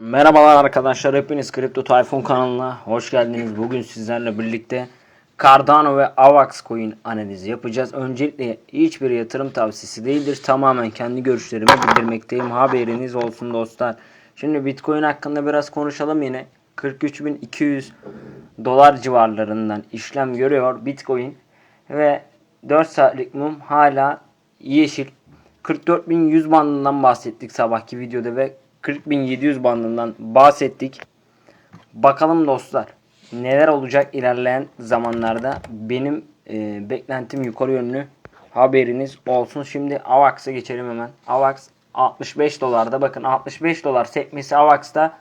Merhabalar arkadaşlar hepiniz Kripto Tayfun kanalına hoş geldiniz. Bugün sizlerle birlikte Cardano ve AVAX coin analizi yapacağız. Öncelikle hiçbir yatırım tavsiyesi değildir. Tamamen kendi görüşlerimi bildirmekteyim. Haberiniz olsun dostlar. Şimdi Bitcoin hakkında biraz konuşalım yine. 43.200 dolar civarlarından işlem görüyor Bitcoin ve 4 saatlik mum hala yeşil. 44.100 bandından bahsettik sabahki videoda ve 40.700 bandından bahsettik. Bakalım dostlar neler olacak ilerleyen zamanlarda. Benim e, beklentim yukarı yönlü haberiniz olsun. Şimdi AVAX'a geçelim hemen. AVAX 65 dolarda bakın 65 dolar sekmesi AVAX'ta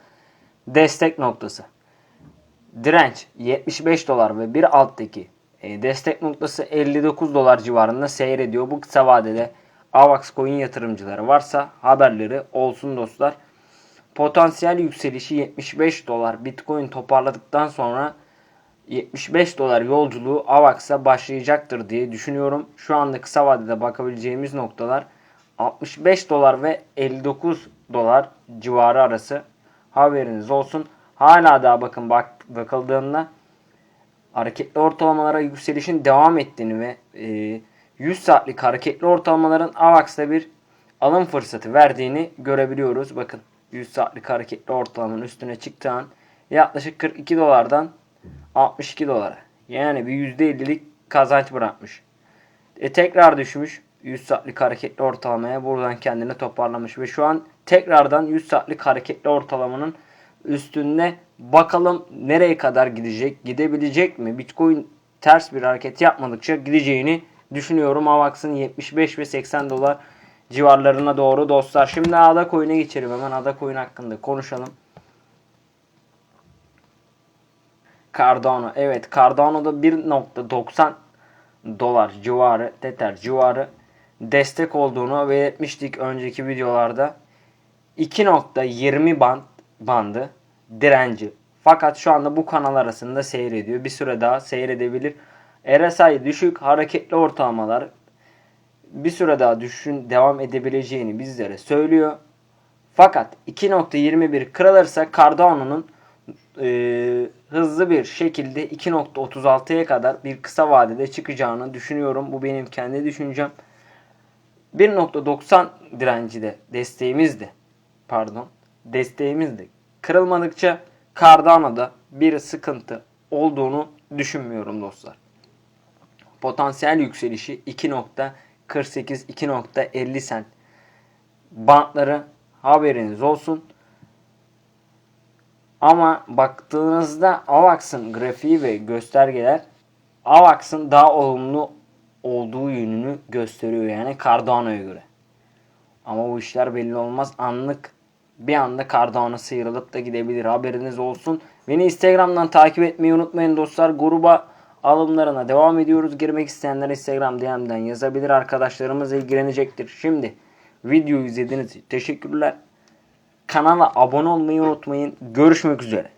destek noktası. Direnç 75 dolar ve bir alttaki e, destek noktası 59 dolar civarında seyrediyor. Bu kısa vadede AVAX coin yatırımcıları varsa haberleri olsun dostlar. Potansiyel yükselişi 75 dolar. Bitcoin toparladıktan sonra 75 dolar yolculuğu AVAX'a başlayacaktır diye düşünüyorum. Şu anda kısa vadede bakabileceğimiz noktalar 65 dolar ve 59 dolar civarı arası. Haberiniz olsun. Hala daha bakın bak bakıldığında hareketli ortalamalara yükselişin devam ettiğini ve e, 100 saatlik hareketli ortalamaların AVAX'ta bir alım fırsatı verdiğini görebiliyoruz. Bakın 100 saatlik hareketli ortalamanın üstüne çıktığı an yaklaşık 42 dolardan 62 dolara. Yani bir %50'lik kazanç bırakmış. E tekrar düşmüş 100 saatlik hareketli ortalamaya buradan kendini toparlamış ve şu an tekrardan 100 saatlik hareketli ortalamanın üstünde bakalım nereye kadar gidecek gidebilecek mi Bitcoin ters bir hareket yapmadıkça gideceğini düşünüyorum AVAX'ın 75 ve 80 dolar civarlarına doğru dostlar. Şimdi Ada Coin'e geçelim hemen Ada Coin hakkında konuşalım. Cardano. Evet Cardano'da 1.90 dolar civarı, Tether civarı destek olduğunu belirtmiştik önceki videolarda. 2.20 band bandı direnci. Fakat şu anda bu kanal arasında seyrediyor. Bir süre daha seyredebilir. RSI düşük hareketli ortalamalar bir süre daha düşün devam edebileceğini bizlere söylüyor. Fakat 2.21 kırılırsa Cardano'nun e, hızlı bir şekilde 2.36'ya kadar bir kısa vadede çıkacağını düşünüyorum. Bu benim kendi düşüncem. 1.90 direnci de desteğimizdi. Pardon. Desteğimizdi. Kırılmadıkça Cardano'da bir sıkıntı olduğunu düşünmüyorum dostlar. Potansiyel yükselişi 2.48 2.50 sent bantları haberiniz olsun. Ama baktığınızda AVAX'ın grafiği ve göstergeler AVAX'ın daha olumlu olduğu yönünü gösteriyor yani Cardano'ya göre. Ama bu işler belli olmaz. Anlık bir anda Cardano sıyrılıp da gidebilir. Haberiniz olsun. Beni Instagram'dan takip etmeyi unutmayın dostlar. Gruba alımlarına devam ediyoruz. Girmek isteyenler Instagram DM'den yazabilir. Arkadaşlarımız ilgilenecektir. Şimdi videoyu izlediğiniz için teşekkürler. Kanala abone olmayı unutmayın. Görüşmek üzere.